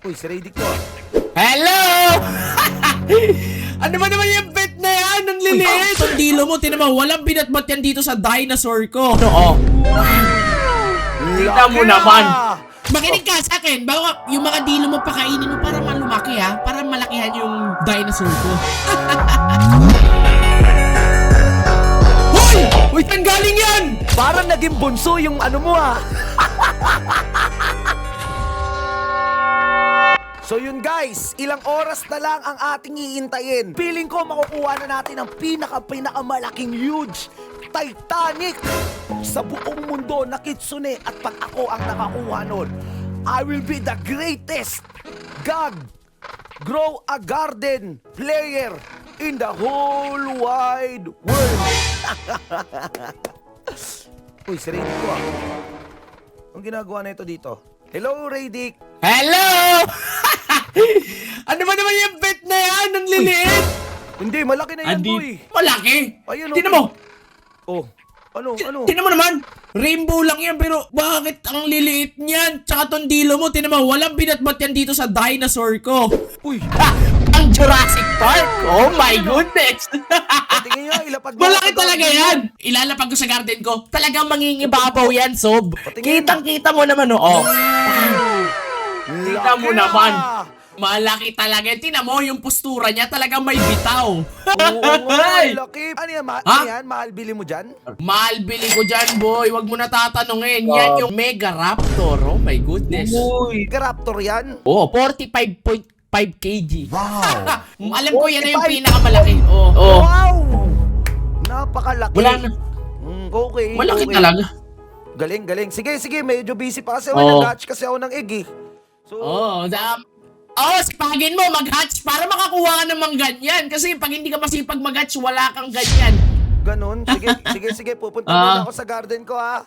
Uy, si to ah. Hello! ano ba naman yung pet na yan? Ang liliit! Ang dilo mo, tinan mo, walang binatbat yan dito sa dinosaur ko. Oo. Kita mo Laki naman. ah! Makinig ka sa akin, baka yung mga dilo mo pakainin mo para malumaki ha, para malakihan yung dinosaur ko. Hoy! Uy, saan galing yan? Parang naging bunso yung ano mo ah. So yun guys, ilang oras na lang ang ating iintayin. Feeling ko makukuha na natin ang pinaka-pinakamalaking huge Titanic sa buong mundo na kitsune at pag ako ang nakakuha nun, I will be the greatest God grow a garden player in the whole wide world. Uy, si Radic ko ah. Ang ginagawa na ito dito? Hello, Radic. Hello! Ano ba naman yung pet na yan? Ang liliit! Hindi, malaki na yan, Andi, boy. malaki. Ayun, Tinan okay. mo, Oh, ano, ano? Tinan mo naman, rainbow lang yan pero bakit ang liliit niyan? Tsaka tong dilo mo, tinan mo, walang binatbat yan dito sa dinosaur ko. Uy, Ha! Ang Jurassic Park! Oh my goodness! tingin nyo, ilapag mo. Malaki talaga yan! Ilalapag ko sa garden ko, talagang mangingibabaw yan, Sob. Patingin. Kitang-kita mo naman, oh. Kita mo naman. Malaki talaga yan. Tinan mo, yung postura niya talagang may bitaw. Oo nga, Ay! laki. Ano yan, ma- Ha? ano yan? Mahal bili mo dyan? Mahal bili ko dyan, boy. Huwag mo na tatanungin. Yan yung Mega Raptor. Oh my goodness. Uy, Raptor yan? Oh, 45.5 kg. Wow. Alam ko yan na yung 45. pinakamalaki. Oh. oh. Wow! Napakalaki. Wala na. Mm, okay. Malaki okay. talaga. Galing, galing. Sige, sige. Medyo busy pa kasi ako. Oo. Nag-hatch kasi ako ng egg eh. So, Oh, da Oh, sipagin mo mag-hatch para makakuha ka naman ganyan. Kasi pag hindi ka masipag mag-hatch, wala kang ganyan. ganun. Sige, sige, sige. Pupunta Ah. muna ako sa garden ko ha.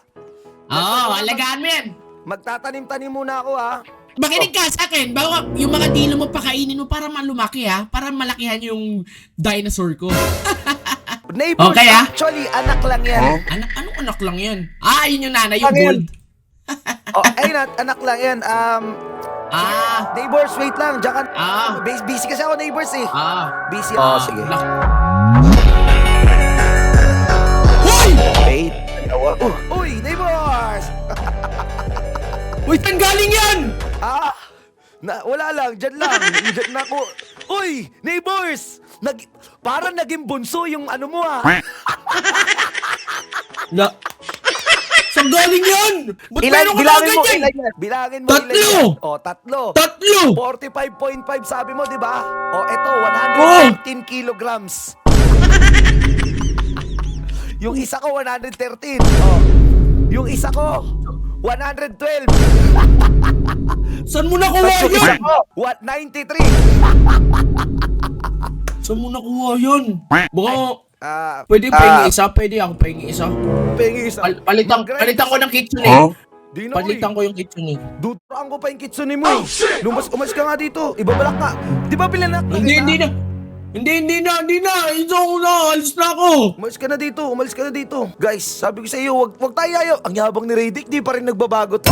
Oh, alagaan mo yan. Magtatanim-tanim muna ako ha. Makinig ka sa akin, baka yung mga dilo mo pakainin mo para malumaki ha, para malakihan yung dinosaur ko. Neighbors, Okay, ah. actually, anak lang yan. Anak, anong anak lang yan? Ah, yun yung nanay, yung Ano gold. oh, ayun, at anak lang yan. Um, Ah, neighbors, wait lang. Diyan ka. Ah. Busy, busy kasi ako, neighbors eh. ah. Busy Ah, ako, sige. lak- Hoy! Wait. Uh, uy, neighbors! Uy, saan galing yan? ah, na, wala lang, dyan lang. dyan na ako. Uy, neighbors! Nag, parang naging bunso yung ano mo ah. Na... Saan galing yan? Ba't Ilan, meron ka bilangin mo, ganyan? ilan yan? Bilangin mo, Tatlo! ilan yan? Oh, tatlo. Tatlo! 45.5 sabi mo, di ba? O, eto, Oh! 115 kilograms. yung isa ko, 113. Oh. Yung isa ko, 112. Saan mo nakuha yung isa ko, what, 93. Saan mo nakuha yan? Baka... Ah, Pwede ah, pahingi isa? Pwede ako pahingi isa? pengi isa. Pal- palitan, Mag-rent. palitan ko ng kitchen eh. Di na, Palitan ko yung kitchen eh. Dutraan ko pa yung kitsune mo. eh. Lumas, umas ka nga dito. Ibabalak ka. Di ba pinanak na Hindi, kita? hindi na. Hindi, hindi na, hindi na. Ito ako na. Alis na ako. Umalis ka na dito, umalis ka na dito. Guys, sabi ko sa iyo, wag, wag tayo ayaw. Ang yabang ni Radic, di pa rin nagbabago to.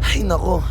Ay, nako.